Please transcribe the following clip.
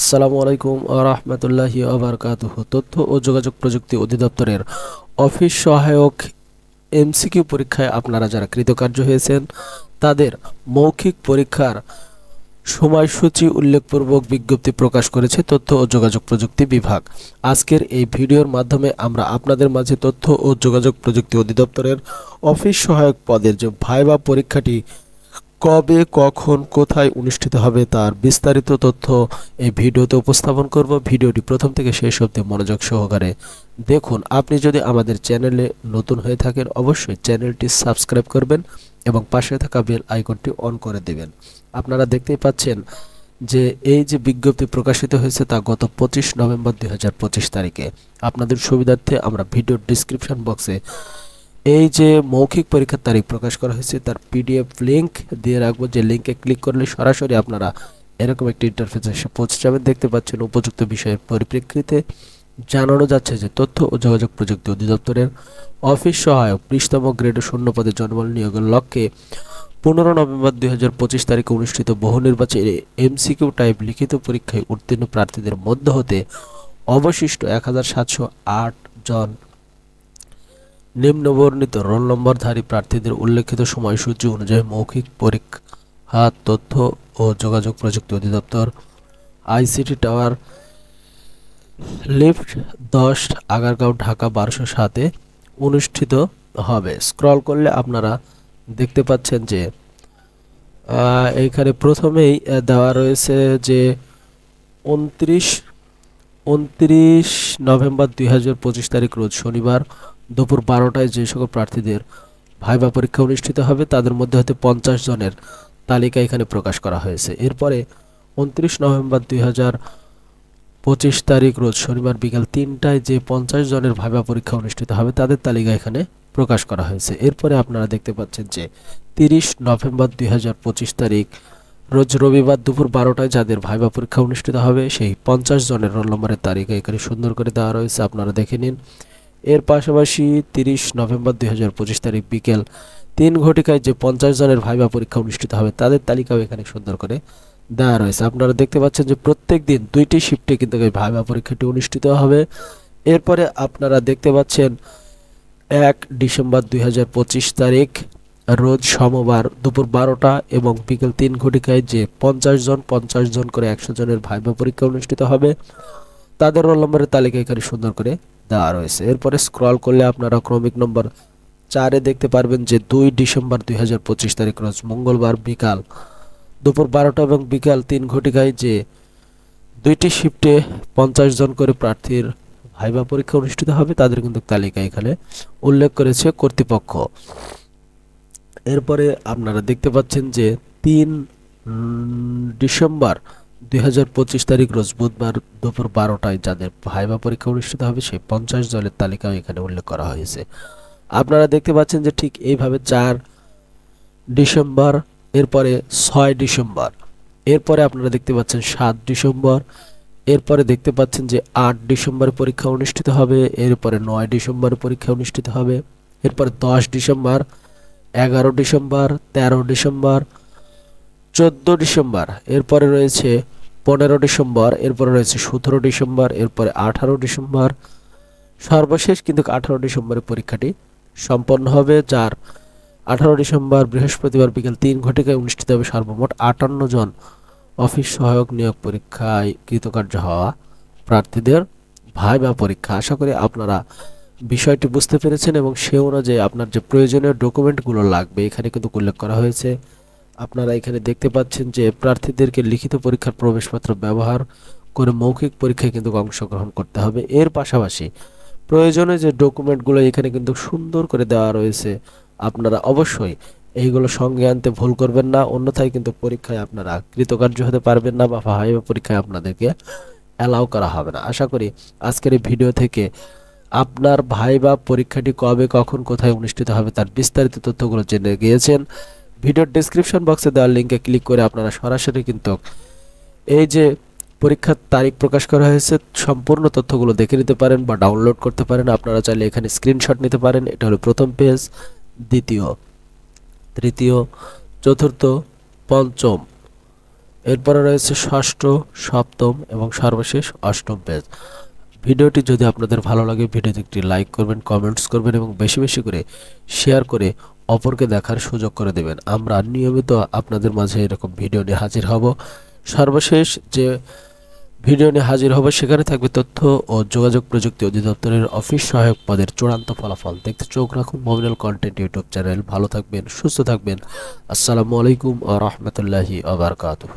আসসালামু আলাইকুম রহমতুল্লাহি আবরকাতুহ তথ্য ও যোগাযোগ প্রযুক্তি অধিদপ্তরের অফিস সহায়ক এমসিকিউ পরীক্ষায় আপনারা যারা কৃতকার্য হয়েছেন, তাদের মৌখিক পরীক্ষার সময়সূচি উল্লেখপূর্বক বিজ্ঞপ্তি প্রকাশ করেছে তথ্য ও যোগাযোগ প্রযুক্তি বিভাগ। আজকের এই ভিডিওর মাধ্যমে আমরা আপনাদের মাঝে তথ্য ও যোগাযোগ প্রযুক্তি অধিদপ্তরের অফিস সহায়ক পদের যে ভাইবা পরীক্ষাটি কবে, কখন, কোথায় অনুষ্ঠিত হবে তার বিস্তারিত তথ্য এই ভিডিওতে উপস্থাপন করব। ভিডিওটি প্রথম থেকে শেষ অবধি মনোযোগ সহকারে দেখুন। আপনি যদি আমাদের চ্যানেলে নতুন হয়ে থাকেন, অবশ্যই চ্যানেলটি সাবস্ক্রাইব করবেন এবং পাশে থাকা বেল আইকনটি অন করে দেবেন। আপনারা দেখতেই পাচ্ছেন যে এই যে বিজ্ঞপ্তি প্রকাশিত হয়েছে তা গত পঁচিশ নভেম্বর দুই হাজার পঁচিশ তারিখে। আপনাদের সুবিধার্থে আমরা ভিডিওর ডিসক্রিপশন বক্সে এই যে মৌখিক পরীক্ষার তারিখ প্রকাশ করা হয়েছে, তার পিডিএফ লিঙ্ক দিয়ে রাখব। যে লিংকে ক্লিক করলে সরাসরি আপনারা এরকম একটি ইন্টারফেসে এসে পৌঁছে যাবেন। দেখতে পাচ্ছেন উপযুক্ত বিষয়ের পরিপ্রেক্ষিতে জানানো যাচ্ছে যে তথ্য ও যোগাযোগ প্রযুক্তি অধিদপ্তরের অফিস সহায়ক বিশতম গ্রেডে শূন্য পদে জনবল নিয়োগের লক্ষ্যে পনেরো নভেম্বর দুই হাজার পঁচিশ তারিখে অনুষ্ঠিত বহু নির্বাচনে এমসিকিউ টাইপ লিখিত পরীক্ষায় উত্তীর্ণ প্রার্থীদের মধ্য হতে অবশিষ্ট এক হাজার সাতশো আট জন নিম্নবর্ণিত রোল নম্বরধারী প্রার্থীদের উল্লেখিত সময়সূচি অনুযায়ী মৌখিক পরীক্ষা, তথ্য ও যোগাযোগ প্রযুক্তি অধিদপ্তর, আইসিটি টাওয়ার, লিফট দশ, আগারগাঁও ঢাকা বারোশো সাতে অনুষ্ঠিত হবে। স্ক্রল করলে আপনারা দেখতে পাচ্ছেন যে এইখানে প্রথমেই দেওয়া রয়েছে যে উনত্রিশ উনত্রিশ নভেম্বর দুই হাজার পঁচিশ তারিখ রোজ শনিবার দুপুর বারোটায় যে সকল প্রার্থীদের ভাইবা পরীক্ষা অনুষ্ঠিত হবে, তাদের মধ্যে হতে পঞ্চাশ জনের তালিকা এখানে প্রকাশ করা হয়েছে। এরপরে উনত্রিশ নভেম্বর দুই পঁচিশ তারিখ রোজ শনিবার বিকাল তিনটায় যে পঞ্চাশ জনের ভাইবা পরীক্ষা অনুষ্ঠিত হবে, তাদের তালিকা এখানে প্রকাশ করা হয়েছে। এরপরে আপনারা দেখতে পাচ্ছেন যে তিরিশ নভেম্বর দুই হাজার পঁচিশ তারিখ রোজ রবিবার দুপুর বারোটায় যাদের ভাইবা পরীক্ষা অনুষ্ঠিত হবে, সেই পঞ্চাশ জনের রোল নম্বরের তালিকা এখানে সুন্দর করে দেওয়া রয়েছে। আপনারা দেখে নিন। এর পাশাপাশি তিরিশ নভেম্বর দুই হাজার পঁচিশ তারিখ বিকেল তিন ঘটিকায় যে পঞ্চাশ জনের ভাইবা পরীক্ষা অনুষ্ঠিত হবে, তাদের তালিকাও এখানে সুন্দর করে দেওয়া রয়েছে। আপনারা দেখতে পাচ্ছেন যে প্রত্যেক দিন দুইটি শিফটে কিন্তু ভাইবা পরীক্ষাটি অনুষ্ঠিত হবে। এরপরে আপনারা দেখতে পাচ্ছেন এক ডিসেম্বর দুই হাজার পঁচিশ তারিখ, রোজ সোমবার দুপুর বারোটা এবং বিকেল তিন ঘটিকায় যে পঞ্চাশ জন পঞ্চাশ জন করে একশো জনের ভাইবা পরীক্ষা অনুষ্ঠিত হবে। তাদের রোল নম্বরের তালিকা এখানে সুন্দর করে দেওয়া রয়েছে। এরপরে স্ক্রল করলে আপনারা ক্রমিক নম্বর চারে দেখতে পারবেন যে দুই ডিসেম্বর দুই হাজার পঁচিশ তারিখ রোজ মঙ্গলবার বিকাল দুপুর বারোটা এবং বিকাল তিন ঘটিকায় যে দুইটি শিফটে পঞ্চাশ জন করে প্রার্থীর ভাইবা পরীক্ষা অনুষ্ঠিত হবে, তাদের কিন্তু তালিকা এখানে উল্লেখ করেছে কর্তৃপক্ষ। এরপরে আপনারা দেখতে পাচ্ছেন যে তিন ডিসেম্বর দুই হাজার পঁচিশ তারিখ রোজ বুধবার দুপুর বারোটায় যাদের ভাইবা পরীক্ষা অনুষ্ঠিত হবে, সেই পঞ্চাশ দলের তালিকাও এখানে উল্লেখ করা হয়েছে। আপনারা দেখতে পাচ্ছেন যে ঠিক এইভাবে চার ডিসেম্বর, এরপরে ছয় ডিসেম্বর, এরপরে আপনারা দেখতে পাচ্ছেন সাত ডিসেম্বর, এরপরে দেখতে পাচ্ছেন যে আট ডিসেম্বর পরীক্ষা অনুষ্ঠিত হবে, এরপরে নয় ডিসেম্বর পরীক্ষা অনুষ্ঠিত হবে, এরপরে দশ ডিসেম্বর, এগারো ডিসেম্বর, তেরো ডিসেম্বর, চোদ্দ ডিসেম্বর, এরপরে রয়েছে পনেরো ডিসেম্বর, এরপরে রয়েছে সতেরো ডিসেম্বর, এরপরে আঠারো ডিসেম্বর। সর্বশেষ কিন্তু আঠারো ডিসেম্বরে পরীক্ষাটি সম্পন্ন হবে, যার আঠারো ডিসেম্বর বৃহস্পতিবার বিকেল তিন ঘটিকায় অনুষ্ঠিত হবে সর্বমোট আটান্ন জন অফিস সহায়ক নিয়োগ পরীক্ষায় কৃতকার্য হওয়া প্রার্থীদের ভাইবা পরীক্ষা। আশা করি আপনারা বিষয়টি বুঝতে পেরেছেন এবং সে অনুযায়ী আপনার যে প্রয়োজনীয় ডকুমেন্টগুলো লাগবে, এখানে কিন্তু উল্লেখ করা হয়েছে। আপনারা এখানে দেখতে পাচ্ছেন যে প্রার্থীদেরকে লিখিত পরীক্ষার প্রবেশপত্র ব্যবহার করে মৌখিক পরীক্ষায় কিন্তু অংশগ্রহণ করতে হবে। এর পাশাপাশি প্রয়োজনে যে ডকুমেন্টগুলো এখানে কিন্তু সুন্দর করে দেওয়া রয়েছে, আপনারা অবশ্যই এইগুলো সঙ্গে আনতে ভুল করবেন না। অন্যথায় কিন্তু পরীক্ষায় আপনারা কৃতকার্য হতে পারবেন না বা ভাইবা পরীক্ষায় আপনাদেরকে অ্যালাউ করা হবে না। আশা করি আজকের এই ভিডিও থেকে আপনার ভাইবা পরীক্ষাটি কবে, কখন, কোথায় অনুষ্ঠিত হবে তার বিস্তারিত তথ্যগুলো জেনে গিয়েছেন। ভিডিওর ডিসক্রিপশন বক্সে দেওয়ার লিঙ্কে ক্লিক করে আপনারা সরাসরি কিন্তু এই যে পরীক্ষার তারিখ প্রকাশ করা হয়েছে, সম্পূর্ণ তথ্যগুলো দেখে নিতে পারেন বা ডাউনলোড করতে পারেন। আপনারা চাইলে এখানে স্ক্রিনশট নিতে পারেন। এটা হলো প্রথম পেজ দ্বিতীয়, তৃতীয়, চতুর্থ, পঞ্চম। এরপরে রয়েছে ষষ্ঠ, সপ্তম এবং সর্বশেষ অষ্টম পেজ ভিডিওটি যদি আপনাদের ভালো লাগে, ভিডিওতে একটি লাইক করবেন কমেন্টস করবেন এবং বেশি বেশি করে শেয়ার করে অপরকে দেখার সুযোগ করে দেবেন। আমরা নিয়মিত আপনাদের মাঝে এরকম ভিডিও নিয়ে হাজির হব। সর্বশেষ যে ভিডিও নিয়ে হাজির হব, সেখানে থাকবে তথ্য ও যোগাযোগ প্রযুক্তি অধিদপ্তরের অফিস সহায়ক পদের চূড়ান্ত ফলাফল। দেখতে চোখ রাখুন মোবিনাল কন্টেন্ট ইউটিউব চ্যানেল ভালো থাকবেন, সুস্থ থাকবেন। আসসালামু আলাইকুম ও রহমতুল্লাহি আবরকাতুহ